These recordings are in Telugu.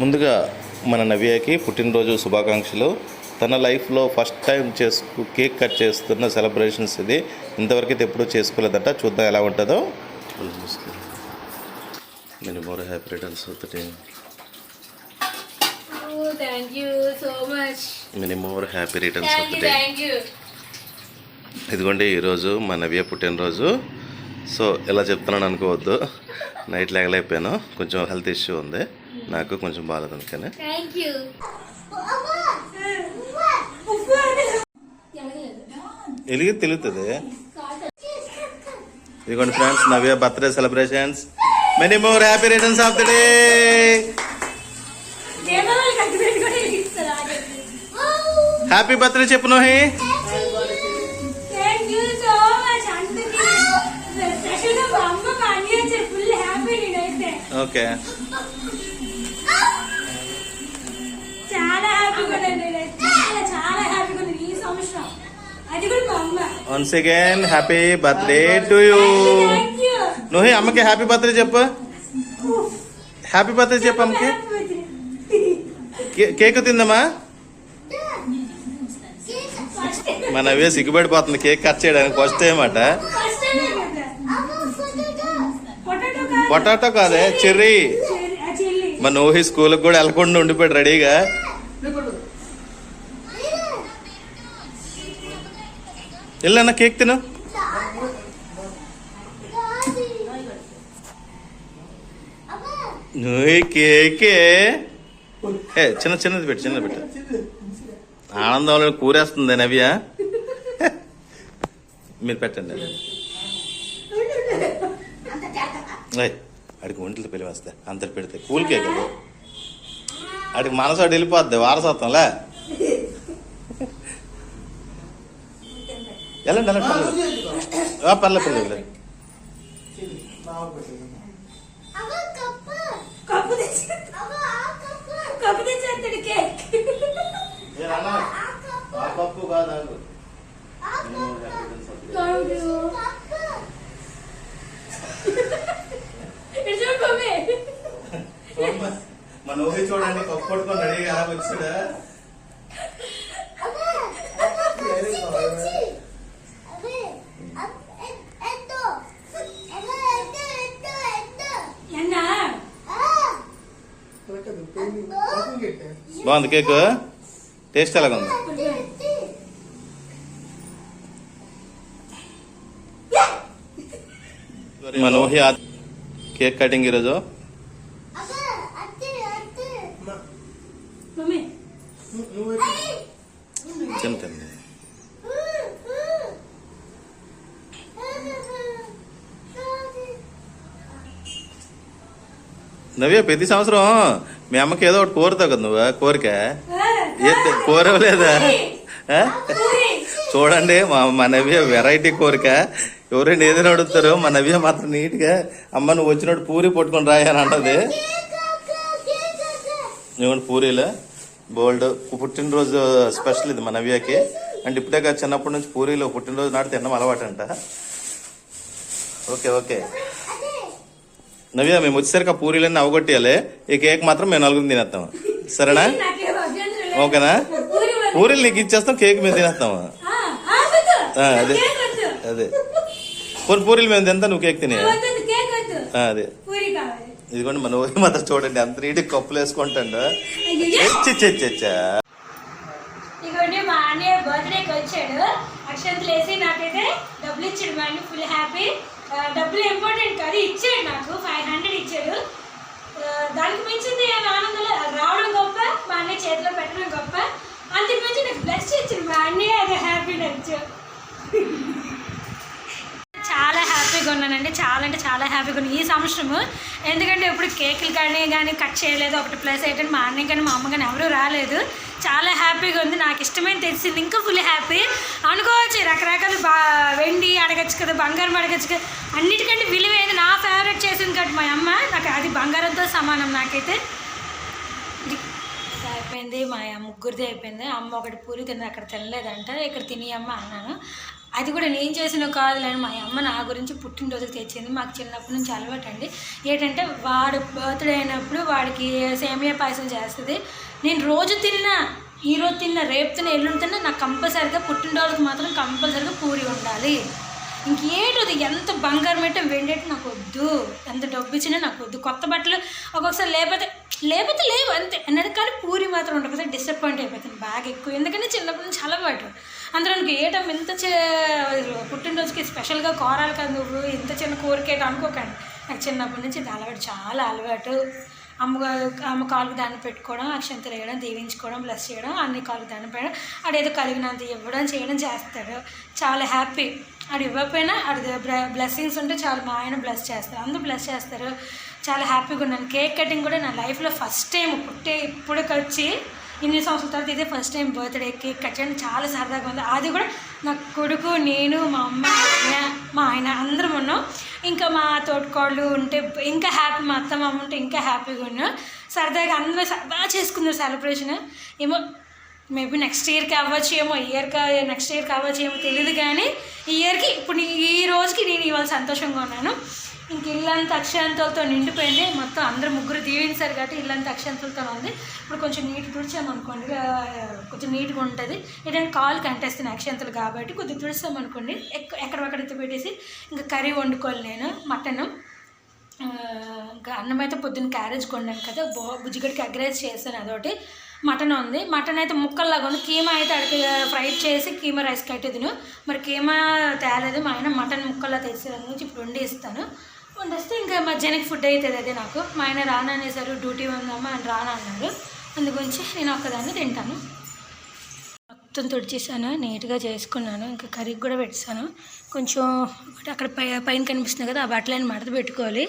ముందుగా మన నవ్యకి పుట్టినరోజు శుభాకాంక్షలు. తన లైఫ్లో ఫస్ట్ టైం చేసుకు కేక్ కట్ చేస్తున్న సెలబ్రేషన్స్ ఇది. ఇంతవరకు అయితే ఎప్పుడూ చేసుకోలేదట. చూద్దాం ఎలా ఉంటుందో. Many more happy returns much. Many more happy returns. ఇదిగోండి ఈరోజు మా నవ్య పుట్టినరోజు. సో ఇలా చెప్తున్నాను అనుకోవద్దు. నైట్ లేగలేకపోయాను కొంచెం హెల్త్ ఇష్యూ ఉంది. నాకు కొంచెం బాగాలేదు అందుకని. ఎలిగి తెలుగుతుంది ఇదిగోండి friends Navya birthday celebrations many more happy returns of the day happy birthday చెప్పు నోహి. ఓకే. చాలా హ్యాపీగా ఉన్నాను నేనైతే చాలా చాలా హ్యాపీగా ఉన్నాను ఈ సంవత్సరం. అది కూడా మా అమ్మ. Once again happy birthday to you Nohi అమ్మకి హ్యాపీ బర్త్డే చెప్పు. హ్యాపీ బర్త్డే చెప్పు అమ్మకి. కేక్ తిందమ్మా. మా నవ్య సిగ్గుపడిపోతుంది. కేక్ కట్ చేయడానికి ఫస్ట్ టైం అట ఫస్ట్ టైం పొటాటో కాదు చెర్రీ. మా నోహి స్కూల్కి కూడా వెళ్ళకుండా ఉండిపోయాడు రెడీగా. వెళ్ళన్న కేక్ తిను. నోయ్ కేకే. ఏ చిన్న చిన్నది పెట్టు చిన్నది పెట్టు. ఆనందంలో కూరేస్తుంది నవ్య. మీరు పెట్టండి. ఆడికి ఒంట్లో పెళ్ళి వస్తే అంతటి పెడితే కూల్ కేక్ అది. ఆడికి మనసు అటు వెళ్ళిపోద్ది వారసత్వంలే? వెళ్ళండి వెళ్ళండి పర్లేదు. ఆ, పర్లేదు. కప్పు తెచ్చి కప్పు తెచ్చేస్తాడు కేక్. ఆ పప్పు కాదు ఆగు. థ్యాంక్ యూ ఇటు చూడు మమ్మీ మన ఊరి చూడండి పప్పు పట్టుకొని రెడీగా ఎలా వచ్చాడా ఎన్నా బాగుంది కేక్ టేస్ట్ ఎలాగ ఉంది మన ఊహి ఆ- కేక్ కటింగ్ ఈరోజు నవ్య ప్రతి సంవత్సరం మీ అమ్మకి ఏదో ఒకటి కోరుతావు కదా నువ్వు కోరిక. ఏ కోరవలేదా చూడండి మా మా నవ్య వెరైటీ కోరిక. ఎవరైనా ఏదైనా అడుగుతారో? మా నవ్య మాత్రం నీట్గా అమ్మ నువ్వు వచ్చినట్టు పూరి పట్టుకొని రాయి అని అంటది. ఇవ్వండి పూరీలు? బోల్డ్. పుట్టినరోజు స్పెషల్ ఇది మా నవ్యకి. అంటే ఇప్పుడే కాదు చిన్నప్పటి నుంచి పూరీలు పుట్టినరోజు నాడు తినడం అలవాటు అంట ఓకే ఓకే. నవ్య మేము వచ్చేసరికి ఆ పూరీలన్నీ అవగొట్టేయాలి. ఈ కేక్ మాత్రం మేము నలుగురు తినేస్తాం. సరేనా. ఓకేనా. పూరీలు నీకు ఇచ్చేస్తాం కేక్ మేము తినేస్తాము అదే. అదే. పూరి పూరీలు మేము తింతా నువ్వు కేక్ తినే. అదే. ఇదిగోండి మన ఊరి మాత్రం చూడండి అంత నీటికి కప్పులు వేసుకుంటాడు. ఇదిగోండి మా అన్నయ్య బర్త్డేకి వచ్చాడు. అక్షంతలు వేసి నాకైతే డబ్బులు ఇచ్చాడు మా ఫుల్ హ్యాపీ డబ్బులు ఇంపార్టెంట్ కాదు ఇచ్చాడు నాకు ఫైవ్ హండ్రెడ్ ఇచ్చాడు దానికి మించింది ఏమి ఆనందం లేదు. రావడం గొప్ప మా అన్నయ్య చేతిలో పెట్టడం గొప్ప అంతకు మించి నాకు బ్లెస్ ఇచ్చాడు మా అన్నయ్య అది హ్యాపీ నచ్చు చాలా హ్యాపీగా ఉన్నానండి. చాలా అంటే చాలా హ్యాపీగా ఉన్నాను ఈ సంవత్సరము ఎందుకంటే ఇప్పుడు కేకులు కానీ కానీ కట్ చేయలేదు. ఒకటి ప్లస్ ఏంటంటే మా అన్నయ్య కానీ మా అమ్మ కానీ ఎవరూ రాలేదు. చాలా హ్యాపీగా ఉంది. నాకు ఇష్టమైన తెలిసింది ఇంకా ఫుల్ హ్యాపీ. అనుకోవచ్చు రకరకాల బా వెండి అడగచ్చు కదా బంగారం అడగచ్చు కదా. అన్నిటికంటే విలువైంది నా ఫేవరెట్ చేసింది కాబట్టి మా అమ్మ. నాకు అది బంగారంతో సమానం నాకైతే. అయిపోయింది. మా ముగ్గురిది అయిపోయింది. అమ్మ ఒకటి పూరి తింది అక్కడ తినలేదంట. ఇక్కడ తిని అమ్మ అన్నాను. అది కూడా నేను చేసిన కాదులేని మా అమ్మ నా గురించి పుట్టినరోజుకి తెచ్చింది. మాకు చిన్నప్పటి నుంచి అలవాటు అండి. ఏంటంటే వాడు బర్త్డే అయినప్పుడు వాడికి సేమియా పాయసం చేస్తుంది. నేను రోజు తిన్నా ఈరోజు తిన్నా రేపు తిన్నా ఎల్లుండి తిన్నా నాకు కంపల్సరిగా పుట్టినరోజుకి మాత్రం కంపల్సరిగా పూరి ఉండాలి. ఇంకేంటది ఎంత బంగారం పెట్టే వెండేటి నాకు వద్దు. ఎంత డబ్బు ఇచ్చినా నాకు వద్దు. కొత్త బట్టలు ఒక్కొక్కసారి లేకపోతే లేకపోతే లేవు అంతే. అన్నది కానీ పూరి మాత్రం ఉండకపోతే డిసప్పాయింట్ అయిపోతుంది బాగా ఎక్కువ. ఎందుకంటే చిన్నప్పటి నుంచి అలవాటు. అందులో నీకు ఏటం ఇంత చే పుట్టినరోజుకి స్పెషల్గా కోరాలి కదా నువ్వు ఇంత చిన్న కోరికేట అనుకోకండి. నాకు చిన్నప్పటి నుంచి ఇది అలవాటు చాలా అలవాటు. అమ్మ అమ్మ కాలుకు దాన్ని పెట్టుకోవడం అక్షంతలు వేయడం దీవించుకోవడం బ్లెస్ చేయడం అన్ని కాలుకు దాన్ని పెట్టడం ఆడేదో కలిగినంత ఇవ్వడం చేయడం చేస్తాడు చాలా హ్యాపీ. ఆడు ఇవ్వకపోయినా ఆడు బ్లెస్సింగ్స్ ఉంటే చాలా మా ఆయన బ్లెస్ చేస్తారు. అందరూ బ్లెస్ చేస్తారు. చాలా హ్యాపీగా ఉన్నాను. కేక్ కటింగ్ కూడా నా లైఫ్లో ఫస్ట్ టైం పుట్టే ఇప్పటికి వచ్చి ఇన్ని సంవత్సరాల తర్వాత ఇదే first time birthday cake cut చేయడం చాలా సరదాగా ఉంది. అది కూడా నా కొడుకు నేను మా అమ్మ మా ఆయన, మా ఆయన అందరం ఉన్నాం. ఇంకా మా తోటికోళ్ళు ఉంటే ఇంకా హ్యాపీ మా అత్త మామ ఉంటే ఇంకా హ్యాపీగా ఉన్నాం. సరదాగా అందరూ బాగా చేసుకున్నారు సెలబ్రేషన్ ఏమో మేబీ నెక్స్ట్ ఇయర్కి అవ్వచ్చు ఏమో ఇయర్కి నెక్స్ట్ ఇయర్కి అవ్వచ్చు ఏమో తెలియదు కానీ ఈ ఇయర్కి ఇప్పుడు ఈ రోజుకి నేను ఇవాళ సంతోషంగా ఉన్నాను. ఇంక ఇల్లంతా అక్షాంతలతో నిండిపోయింది. మొత్తం అందరు ముగ్గురు దీవించారు కాబట్టి ఇల్లంతా అక్షయాంతలతో ఉంది. ఇప్పుడు కొంచెం నీట్ తుడిచామనుకోండి. అనుకోండి కొంచెం నీట్గా ఉంటుంది. ఏంటంటే కాలు కంటేస్తున్నాయి అక్షయాంతలు కాబట్టి కొద్దిగా తుడిచామనుకోండి ఎక్క ఎక్కడెక్కడ పెట్టేసి ఇంకా కర్రీ వండుకోవాలి నేను మటన్. ఇంకా అన్నం అయితే పొద్దున్న క్యారేజ్ కొన్నాను కదా బో బుజ్జిగడికి అగ్రేజ్ చేశాను అదొకటి. మటన్ ఉంది. మటన్ అయితే ముక్కల్లాగా ఉంది. కీమా అయితే అడిగి ఫ్రై చేసి కీమా రైస్ కట్టేదిను మరి కీమా తేలేదు. మా ఆయన మటన్ ముక్కల్లా తెచ్చి ఇప్పుడు వండి ఇస్తాను వండిస్తే ఇంకా మధ్యాహ్నానికి ఫుడ్ అవుతుంది అదే నాకు. మా ఆయన రాననేసారు డ్యూటీ ఉందమ్మా అని రాను అన్నారు అందుగురించి నేను ఒక్కదాన్ని తింటాను. మొత్తం తుడిచేసాను నీట్గా చేసుకున్నాను ఇంకా కర్రీకి కూడా పెట్టాను కొంచెం అక్కడ పై పైన కనిపిస్తుంది కదా ఆ బట్టలని మడత పెట్టుకోవాలి.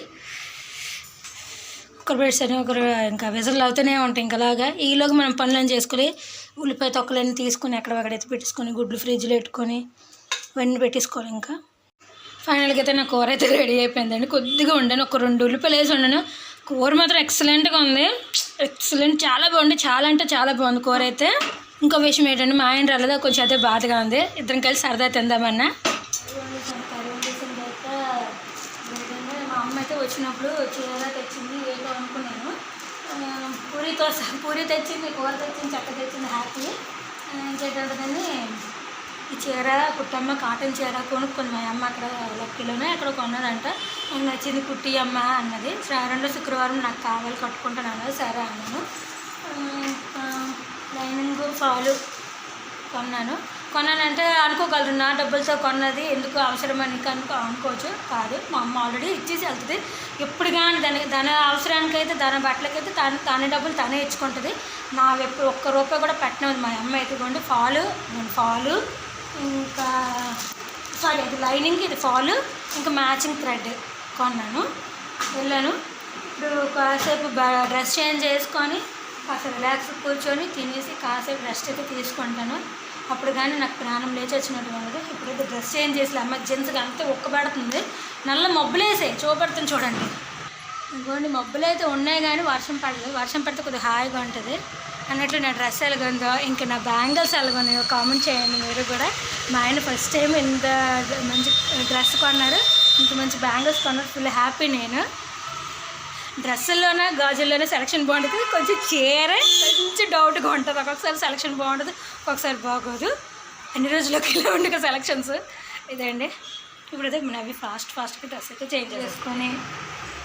ఒకరు పెట్టాను ఒకరు ఇంకా విజర్లు అవుతూనే ఉంటాయి ఇంకలాగా ఈలోగా మనం పనులను చేసుకొని ఉల్లిపాయ తొక్కలన్నీ తీసుకొని ఎక్కడ అక్కడ ఎత్తి పెట్టుకొని గుడ్లు ఫ్రిడ్జ్లో పెట్టుకొని ఇవన్నీ పెట్టేసుకోవాలి ఇంకా. ఫైనల్గా అయితే నా కూర అయితే రెడీ అయిపోయిందండి. కొద్దిగా ఉండాను ఒక రెండు ఉల్లిపాయలు వేసి ఉండాను కూర మాత్రం ఎక్సలెంట్గా ఉంది. ఎక్సలెంట్ చాలా బాగుంది. చాలా అంటే చాలా బాగుంది కూర అయితే. ఇంకో విషయం ఏంటంటే మా ఆయన రాలేదా. కొంచెం అయితే బాధగా ఉంది. ఇద్దరం కలిసి సరదా తిందామన్నా. మా అమ్మ అయితే వచ్చినప్పుడు చీర తెచ్చింది ఏదో అనుకున్నాను పూరితో పూరి తెచ్చింది కూర తెచ్చింది చక్క తెచ్చింది హ్యాపీ. ఇంకేటంటే ఈ చీర కుట్టమ్మ కాటన్ చీర కొనుక్కుంది మా అమ్మ అక్కడ లక్కీలోనే అక్కడ కొన్నదంట నాకు నచ్చింది కుట్టి అమ్మ అన్నది. సరే, రెండో శుక్రవారం నాకు కావాలి కట్టుకుంటున్నాను సరే అన్నాను. లైనింగ్ ఫాలు కొన్నాను. కొన్నానంటే అనుకోగలరు నా డబ్బులతో కొన్నది ఎందుకు అవసరమని కనుక అనుకోవచ్చు. కాదు మా అమ్మ ఆల్రెడీ ఇచ్చేసి వెళ్తుంది. ఎప్పుడు కానీ దాని దాని అవసరానికైతే దాని బట్టలకైతే తన తన డబ్బులు తనే ఇచ్చుకుంటుంది. నా ఎప్పుడు ఒక్క రూపాయి కూడా పెట్టినది మా అమ్మ అయితే. కొండి ఫాలు నేను ఫాలు ఇంకా సారీ అది లైనింగ్ ఇది ఫాలు ఇంకా మ్యాచింగ్ థ్రెడ్ కొన్నాను. వెళ్ళాను. ఇప్పుడు కాసేపు డ్రెస్ చేంజ్ చేసుకొని కాసేపు రిలాక్స్ కూర్చొని తినేసి కాసేపు రెస్ట్ అయితే తీసుకుంటాను. అప్పుడు కానీ నాకు ప్రాణం లేచి వచ్చినట్టు ఉండదు. ఇప్పుడైతే డ్రెస్ చేంజ్ చేసి ఎమర్జెన్సీగా అంతే ఒక్కబడుతుంది నల్ల మబ్బులేసాయి చూపెడుతుంది చూడండి. ఇంకోండి మబ్బులు అయితే ఉన్నాయి కానీ వర్షం పడలేదు. వర్షం పడితే కొద్దిగా హాయిగా ఉంటుంది. అన్నట్టు నా డ్రెస్ ఎలాగుందో ఇంకా నా బ్యాంగిల్స్ ఎలాగున్నాయో కామెంట్ చేయండి మీరు కూడా. మా ఆయన ఫస్ట్ టైం ఇంత మంచి డ్రెస్ కొన్నారు ఇంత మంచి బ్యాంగిల్స్ కొన్నారు ఫుల్ హ్యాపీ నేను. డ్రెస్సుల్లోనే గాజుల్లోనే సెలక్షన్ బాగుంటుంది. కొంచెం చీర కొంచెం డౌట్గా ఉంటుంది. ఒక్కొక్కసారి సెలక్షన్ బాగుంటుంది ఒక్కొక్కసారి బాగోదు. అన్ని రోజుల్లోకి ఇలా ఉండే సెలక్షన్స్ ఇదండి. అదే అవి ఫాస్ట్ ఫాస్ట్గా డ్రెస్ అయితే చేంజ్ చేసుకొని.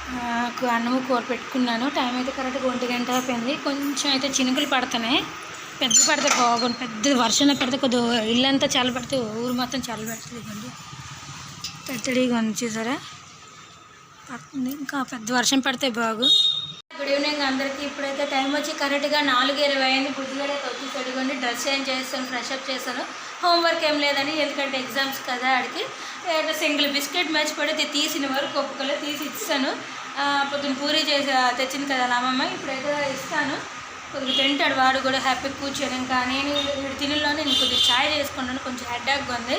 నాకు అన్నము కూర పెట్టుకున్నాను. టైం అయితే కరెక్ట్గా ఒంటి గంట అయిపోయింది. కొంచెం అయితే చినుకులు పడుతున్నాయి. పెద్ద పడితే బాగుంది పెద్ద వర్షం పడితే కొద్దిగా ఇల్లంతా చల్ల పడితే ఊరు మొత్తం చల్ల పెడుతుంది ఇవ్వండి పెద్దడిగా ఉంది చూసారా? పడుతుంది. ఇంకా పెద్ద వర్షం పడితే బాగు. గుడ్ ఈవినింగ్ అందరికీ. ఇప్పుడైతే టైం వచ్చి కరెక్ట్గా నాలుగు ఇరవై అయింది. బుద్ధిగానే వచ్చి డ్రెస్ చేంజ్ చేస్తాను ఫ్రెష్ అప్ చేస్తాను. హోంవర్క్ ఏం లేదని ఎందుకంటే ఎగ్జామ్స్ కదా ఆడికి. సింగిల్ బిస్కెట్ మ్యాచ్ పడితే తీసిన వరకు ఒప్పుకోలే తీసి ఇస్తాను పొద్దున్న పూరి చేసి తెచ్చింది కదా వాళ్ళ అమ్మమ్మ ఇప్పుడైతే ఇస్తాను. కొద్దిగా తింటాడు వాడు కూడా హ్యాపీ కూర్చోని. ఇంకా నేను వీడు తినలోనే నేను కొద్దిగా ఛాయ్ చేసుకుంటాను కొంచెం హెడ్డాక్గా ఉంది.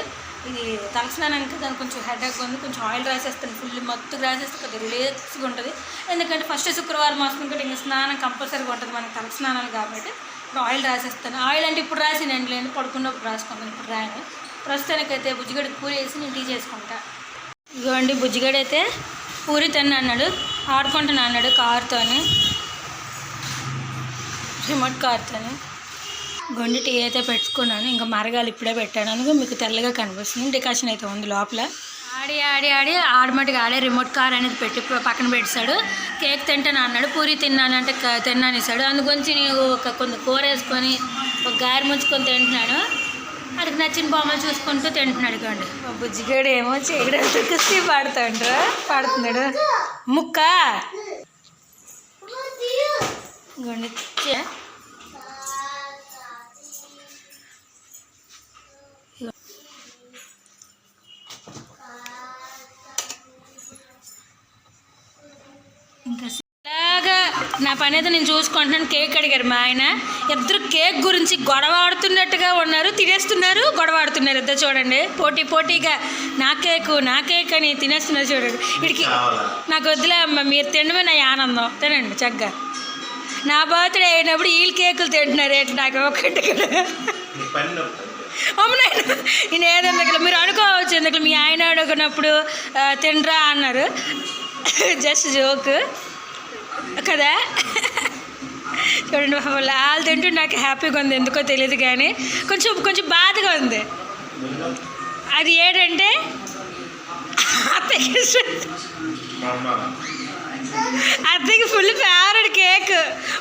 ఇది తలస్నానానికి దానికి కొంచెం హెడేక్ ఉంది కొంచెం ఆయిల్ రాసేస్తాను ఫుల్ మొత్తం రాసేస్తే కొద్దిగా రిలాక్స్గా ఉంటుంది. ఎందుకంటే ఫస్ట్ శుక్రవారం మాసం కూడా ఇంకా స్నానం కంపల్సరీగా ఉంటుంది మనకి తల స్నానాలు కాబట్టి. ఇప్పుడు ఆయిల్ రాసేస్తాను. ఆయిల్ అంటే ఇప్పుడు రాసినండి లేని పడుకున్నప్పుడు రాసుకుంటాను ఇప్పుడు రాయను. ప్రస్తుతానికైతే బుజ్జిగడ్డ పూరి వేసి నేను టీ చేసుకుంటా. ఇదిగోండి బుజ్జిగడ అయితే పూరి తిన్న అన్నాడు ఆడుకుంటాను అన్నాడు కారుతో రిమోట్ కార్తోని. గొండి టీ అయితే పెట్టుకున్నాను. ఇంకా మరగాలి ఇప్పుడే పెట్టాను. మీకు తెల్లగా కనిపిస్తుంది. డికాషన్ అయితే ఉంది లోపల. ఆడి ఆడి ఆడి. ఆడమటిగా ఆడే రిమోట్ కార్ అనేది పెట్టి పక్కన పెట్టాడు కేక్ తింటాను అన్నాడు. పూరి తిన్నానంటే తిన్నాను ఇస్తాడు అందుగురించి నేను ఒక కొంత కూర వేసుకొని ఒక గారి ముంచుకొని తింటున్నాను. అడిగి నచ్చిన బొమ్మలు చూసుకుంటూ తింటున్నాడు కండి బుజ్జిగాడు ఏమో చేయడానికి కుస్తీ పాడుతాడు పాడుతున్నాడు. ముక్క? ఇదిగోండి, నా పని అయితే నేను చూసుకుంటున్నాను. కేక్ అడిగారు మా ఆయన. ఇద్దరు కేక్ గురించి గొడవ ఆడుతున్నట్టుగా ఉన్నారు. తినేస్తున్నారు గొడవ ఆడుతున్నారు. ఇద్దరు చూడండి. పోటీ పోటీగా నా కేకు నా కేక్ అని తినేస్తున్నారు చూడండి. వీడికి నాకు వద్దులే అమ్మ మీరు తినడమే నా ఆనందం. తినండి చక్కగా. నా బర్త్డే అయినప్పుడు వీళ్ళు కేకులు తింటున్నారు. ఏంటి నాకు ఒకటి నేను ఏదన్నా మీరు అనుకోవచ్చు ఎందుకు మీ ఆయన అడుగునప్పుడు తినరా అన్నారు. Just joke. కదా? చూడండి బాబు వాళ్ళు తింటూ నాకు హ్యాపీగా ఉంది ఎందుకో తెలియదు కానీ కొంచెం కొంచెం బాధగా ఉంది. అది ఏంటంటే అత్తకి అత్తకి ఫుల్ ఫేవరెట్ కేక్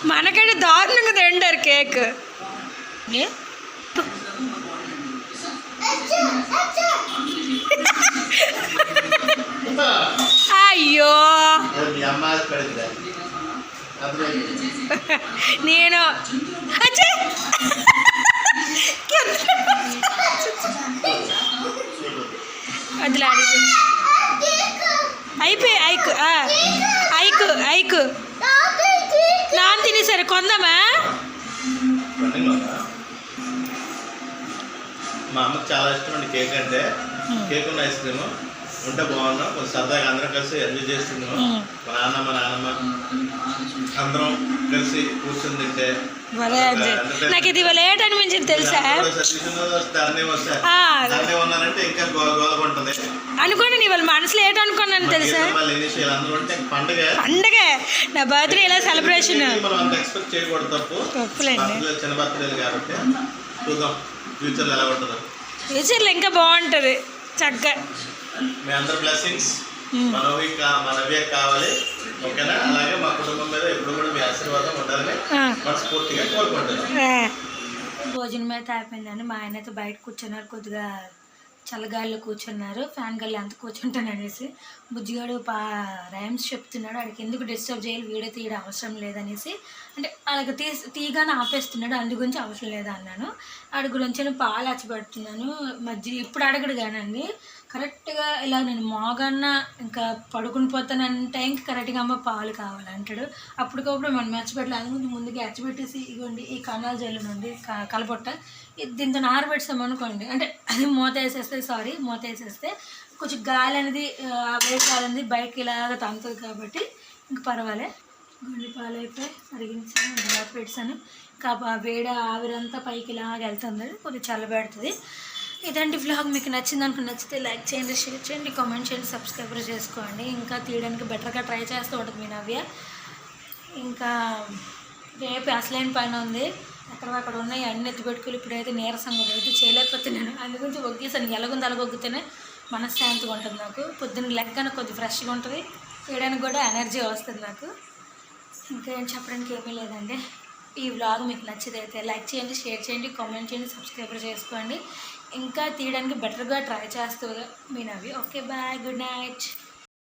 మనకంటే దారుణంగా తింటారు కేక్? అయ్యో అది మీ అమ్మ పడింది అర్థమైంది నేను! వదిలే అయిపోయి ఐకు ఐకు ఐకు. నాన్ తినేసరి కొందామా? మా అమ్మకి చాలా ఇష్టం అండి కేక్ అంటే. కేక్ ఉన్న ఐస్ క్రీమ్. ఉంటే బాగున్నాం కొంచెం సరదాగా అందరం కలిసి ఎంజాయ్ చేస్తున్నాము మ్మ్. మా నాన్నమ్మ నాన్నమ్మ అందరం కలిసి కూర్చొని తింటే. నాకు ఇది లేట్ అనిపించింది తెలుసా? అనుకోండి వాళ్ళ మనసులో ఏట అనుకున్నాను తెలుసా? పండుగ. నా బర్త్డే ఇలా సెలబ్రేషన్ ఫ్యూచర్లో ఇంకా బాగుంటుంది. చక్కగా. మీ అందరి బ్లెస్సింగ్స్ మనవి మనవే కావాలి. ఓకేనా? అలాగే మా కుటుంబం మీద ఎప్పుడు కూడా మీ ఆశీర్వాదం ఉండాలని. మనస్ఫూర్తిగా కోరుకుంటున్నాం. భోజనం అయితే అయిపోయిందండి మా ఆయన అయితే బయట కూర్చున్నారు కొద్దిగా చల్లగాలిలో కూర్చున్నారు. ఫ్యాన్ గాలి అంత కూర్చుంటాను అనేసి. బుజ్జిగాడు పా రైమ్స్ చెప్తున్నాడు. ఆడికి ఎందుకు డిస్టర్బ్ చేయాలి? వీడియో తీయడం అవసరం లేదనేసి. అంటే అలాగ తీ తీగానే ఆపేస్తున్నాడు. అందు గురించి అవసరం లేదా అన్నాను. ఆడి గురించి నేను పాలు అచ్చబెడుతున్నాను మధ్య ఇప్పుడు అడగడు కానండి. కరెక్ట్గా ఇలా నేను మోగన్న ఇంకా పడుకుని పోతానన్న టైంకి కరెక్ట్గా అమ్మ పాలు కావాలంటాడు. అప్పటికప్పుడు మనం మెచ్చబెట్టలేదు అది ముందు ముందుగా ఎచ్చబెట్టేసి ఇగోండి ఈ కణాల జైలు నుండి కలపొట్ట ఇది దీంతో ఆరబెట్టామనుకోండి అనుకోండి. అంటే అది మూత వేసేస్తే సారీ మూత వేసేస్తే కొంచెం గాలి అనేది వేడి గాలి అనేది బయటకి ఇలాగ తంతుంది కాబట్టి ఇంక పర్వాలే. గుండె పాలు అయిపోయి మరిగించాను ఇలా పెట్టాను ఇంకా వేడి ఆవిరంతా పైకి ఇలాగ వెళ్తుంది. కొంచెం చల్లబెడుతుంది. ఇదండి వ్లాగ్ మీకు నచ్చింది అనుకుని నచ్చితే లైక్ చేయండి షేర్ చేయండి కామెంట్ చేయండి సబ్స్క్రైబర్ చేసుకోండి. ఇంకా తీయడానికి బెటర్గా ట్రై చేస్తూ ఉంటుంది మీ నవ్య. ఇంకా రేపు అసలైన పైన ఉంది. అక్కడ అక్కడ ఉన్నాయి అన్ని ఎత్తిపెట్టుకులు ఇప్పుడైతే నీరసంగా ఉంది. అయితే చేయలేకపోతున్నాను. అందుగురించి ఒగ్గేసాను. ఎలాగుంది అలాగొగ్గితేనే మనశ్శాంతిగా ఉంటుంది నాకు. పొద్దున్న లెక్కన కొద్ది ఫ్రెష్గా ఉంటుంది. చేయడానికి కూడా ఎనర్జీ వస్తుంది నాకు. ఇంకా ఏం చెప్పడానికి ఏమీ లేదండి. ఈ వ్లాగ్ మీకు నచ్చితే లైక్ చేయండి షేర్ చేయండి కామెంట్ చేయండి సబ్స్క్రైబర్ చేసుకోండి. ఇంకా తీయడానికి బెటర్గా ట్రై చేస్తూ మీ నవి ఓకే బాయ్ గుడ్ నైట్